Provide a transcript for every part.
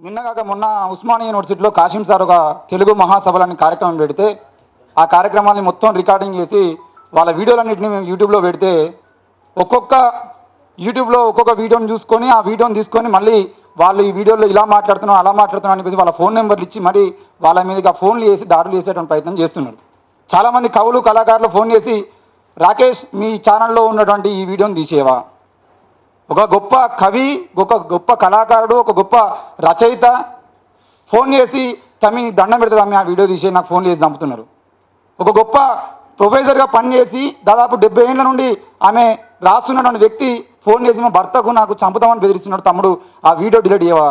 నిన్నగాక మొన్న ఉస్మానియా యూనివర్సిటీలో కాశీం సార్ ఒక తెలుగు మహాసభలని కార్యక్రమం పెడితే ఆ కార్యక్రమాన్ని మొత్తం రికార్డింగ్ చేసి వాళ్ళ వీడియోలన్నింటినీ మేము యూట్యూబ్లో పెడితే ఒక్కొక్క యూట్యూబ్లో ఒక్కొక్క వీడియోని చూసుకొని ఆ వీడియోని తీసుకొని మళ్ళీ వాళ్ళు ఈ వీడియోలో ఇలా మాట్లాడుతున్నాం అలా మాట్లాడుతున్నాం అని చెప్పేసి వాళ్ళ ఫోన్ నెంబర్లు ఇచ్చి మరి వాళ్ళ మీదకి ఆ ఫోన్లు చేసి దాడులు చేసేటువంటి ప్రయత్నం చేస్తున్నారు. చాలామంది కవులు కళాకారులు ఫోన్ చేసి రాకేష్ మీ ఛానల్లో ఉన్నటువంటి ఈ వీడియోని తీసేవా? ఒక గొప్ప కవి ఒక గొప్ప కళాకారుడు ఒక గొప్ప రచయిత. ఫోన్ చేసి తమ్మి దండం పెడతా తమ్మి ఆ వీడియో తీసి నాకు ఫోన్ చేసి చంపుతున్నారు ఒక గొప్ప ప్రొఫెసర్గా పనిచేసి దాదాపు డెబ్బై ఏళ్ళ నుండి ఆమె రాస్తున్నటువంటి వ్యక్తి ఫోన్ చేసి మా భర్తకు నాకు చంపుతామని బెదిరిస్తున్నాడు తమ్ముడు ఆ వీడియో డిలీట్ చేయవా?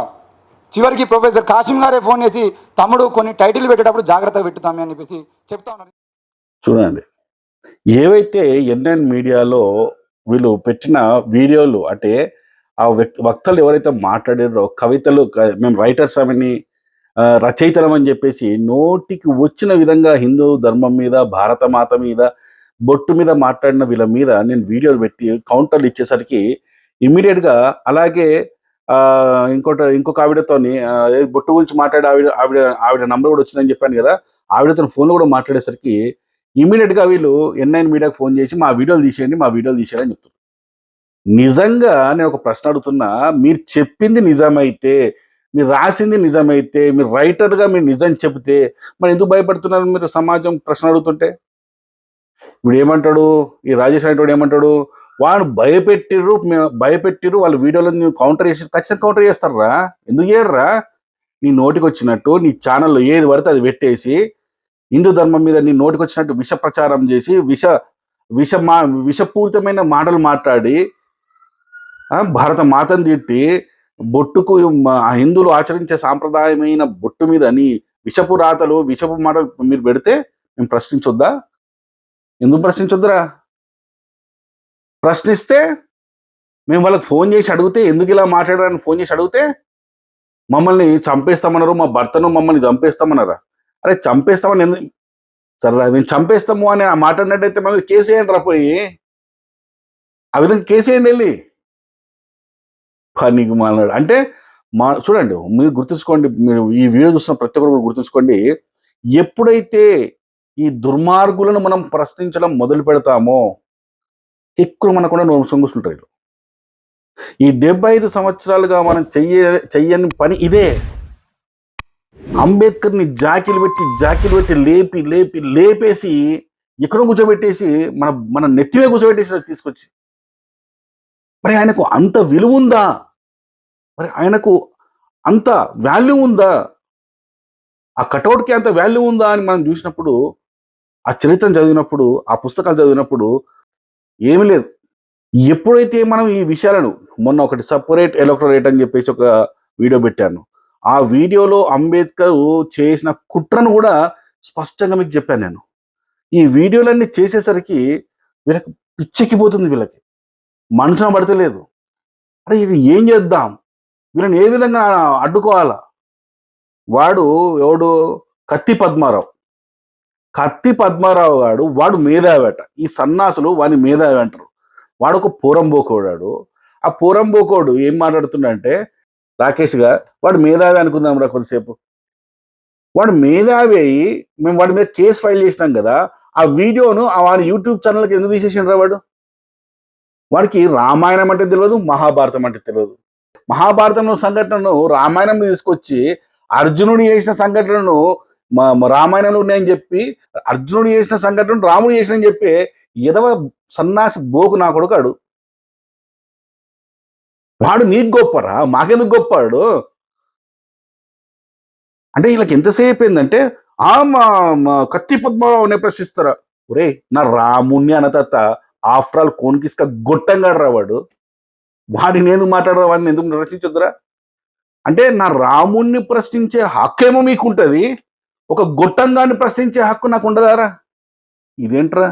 చివరికి ప్రొఫెసర్ కాశీం గారే ఫోన్ చేసి తమ్ముడు కొన్ని టైటిల్ పెట్టేటప్పుడు జాగ్రత్తగా పెట్టుతామే అని చెప్పేసి చెప్తా ఉన్నారు. చూడండి. ఏవైతే ఎన్ఎన్ మీడియాలో వీళ్ళు పెట్టిన వీడియోలు అంటే ఆ వ్యక్తి వక్తలు ఎవరైతే మాట్లాడారో కవితలు మేము రైటర్స్ అవన్నీ రచయితలం అని చెప్పేసి నోటికి వచ్చిన విధంగా హిందూ ధర్మం మీద భారత మాత మీద బొట్టు మీద మాట్లాడిన వీళ్ళ మీద నేను వీడియోలు పెట్టి కౌంటర్లు ఇచ్చేసరికి ఇమీడియట్గా అలాగే ఇంకోట ఇంకొక ఆవిడతోని బొట్టు గురించి మాట్లాడే ఆవిడ ఆవిడ ఆవిడ నంబర్ కూడా వచ్చిందని చెప్పాను కదా ఆవిడతో ఫోన్లో కూడా మాట్లాడేసరికి ఇమీడియట్గా వీళ్ళు ఎన్ఐన్ మీడియాకి ఫోన్ చేసి మా వీడియోలు తీసేయండి మా వీడియోలు తీసేయండి అని నిజంగా నేను ఒక ప్రశ్న అడుగుతున్నా మీరు చెప్పింది నిజమైతే మీరు రాసింది నిజమైతే మీరు రైటర్గా మీరు నిజం చెబితే మరి ఎందుకు భయపడుతున్నారు మీరు సమాజం ప్రశ్న అడుగుతుంటే? ఇప్పుడు ఏమంటాడు? ఈ రాజేష్ అనేటోడు ఏమంటాడు? వాడు భయపెట్టిర్రు మే- భయపెట్టిర్రు వాళ్ళ వీడియోలో కౌంటర్ చేసి ఖచ్చితంగా కౌంటర్ చేస్తారా? ఎందుకు చేయర్రా? నీ నోటికి వచ్చినట్టు నీ ఛానల్లో ఏది పడితే అది పెట్టేసి హిందూ ధర్మం మీద నీ నోటికొచ్చినట్టు విష ప్రచారం చేసి విష విష మా విషపూరితమైన మాటలు మాట్లాడి భారత మాతను తిట్టి బొట్టుకు హిందువులు ఆచరించే సాంప్రదాయమైన బొట్టు మీద నీ విషపు రాతలు విషపు మాటలు మీరు పెడితే మేము ప్రశ్నించొద్దా? ఎందుకు ప్రశ్నించొద్దురా? ప్రశ్నిస్తే మేము వాళ్ళకి ఫోన్ చేసి అడిగితే ఎందుకు ఇలా మాట్లాడారని ఫోన్ చేసి అడిగితే మమ్మల్ని చంపేస్తామన్నారు మా భర్తను మమ్మల్ని చంపేస్తామన్నారా? అరే చంపేస్తామని ఎందుకు సరే మేము చంపేస్తాము అని ఆ మాట అన్నట్టయితే మనం కేసేయండి రా పోయి. ఆ విధంగా కేసేయండి వెళ్ళి. పనికి మాలాడు అంటే మా చూడండి మీరు గుర్తుంచుకోండి మీరు ఈ వీడియో చూస్తున్న ప్రతి ఒక్కరు కూడా గుర్తుంచుకోండి ఎప్పుడైతే ఈ దుర్మార్గులను మనం ప్రశ్నించడం మొదలు పెడతామో ఎక్కువ మనకుండా నోరు సొంగుస్తుంటారు ఈ డెబ్బై ఐదు సంవత్సరాలుగా మనం చెయ్య చెయ్యని పని ఇదే అంబేద్కర్ని జాకిలు పెట్టి జాకిలు పెట్టి లేపి లేపి లేపేసి ఎక్కడో కూర్చోబెట్టేసి మన మన నెత్తిమే కూర్చోబెట్టేసి తీసుకొచ్చి. మరి ఆయనకు అంత విలువ ఉందా? మరి ఆయనకు అంత వాల్యూ ఉందా? ఆ కటౌట్కి అంత వాల్యూ ఉందా అని మనం చూసినప్పుడు ఆ చరిత్రను చదివినప్పుడు ఆ పుస్తకాలు చదివినప్పుడు ఏమీ లేదు. ఎప్పుడైతే మనం ఈ విషయాలను మొన్న ఒకటి సపరేట్ ఎలక్ట్రోరేట్ అని చెప్పేసి ఒక వీడియో పెట్టాను. ఆ వీడియోలో అంబేద్కర్ చేసిన కుట్రను కూడా స్పష్టంగా మీకు చెప్పాను నేను. ఈ వీడియోలన్నీ చేసేసరికి వీళ్ళకి పిచ్చెక్కిపోతుంది వీళ్ళకి. మనసున పడతలేదు. అరే ఇవి ఏం చేద్దాం? వీళ్ళని ఏ విధంగా అడ్డుకోవాలా? వాడు ఎవడు? కత్తి పద్మారావు. కత్తి పద్మారావు గాడు వాడు మేధావేట ఈ సన్నాసులు వాని మేధావి అంటారు. వాడు ఒక పూరంబోకోడాడు. ఆ పూరంబోకోడు ఏం మాట్లాడుతుండంటే రాకేష్ గారు వాడు మేధావి అనుకుందాం రా కొద్దిసేపు వాడు మేధావి అయ్యి మేము వాడి మీద కేసు ఫైల్ చేసినాం కదా ఆ వీడియోను ఆ వాడి యూట్యూబ్ ఛానల్కి ఎందుకు తీసేసిండ్రా వాడు? వాడికి రామాయణం అంటే తెలియదు మహాభారతం అంటే తెలియదు మహాభారతం సంఘటనను రామాయణం తీసుకొచ్చి అర్జునుడు చేసిన సంఘటనను రామాయణంలో ఉన్నాయని చెప్పి అర్జునుడు చేసిన సంఘటన రాముడు చేసినని చెప్పి ఎదవ సన్నాసి బోకు నా కొడుకాడు వాడు నీకు గొప్పరా? మాకెందుకు గొప్పాడు? అంటే వీళ్ళకి ఎంతసేపు ఏంటంటే ఆ మా మా కత్తి పద్మరావునే ప్రశ్నిస్తారా? ఒరే నా రాముణ్ణి అనతత్త ఆఫ్టర్ ఆల్ కోన్కిస్క గొట్టంగా రావాడు వాడి. ఎందుకు మాట్లాడరా? వాడిని ఎందుకు నిర్వచించొద్దురా అంటే నా రాముణ్ణి ప్రశ్నించే హక్కేమో మీకు ఉంటుంది ఒక గొట్టంగాన్ని ప్రశ్నించే హక్కు నాకు ఉండదారా? ఇదేంట్రా?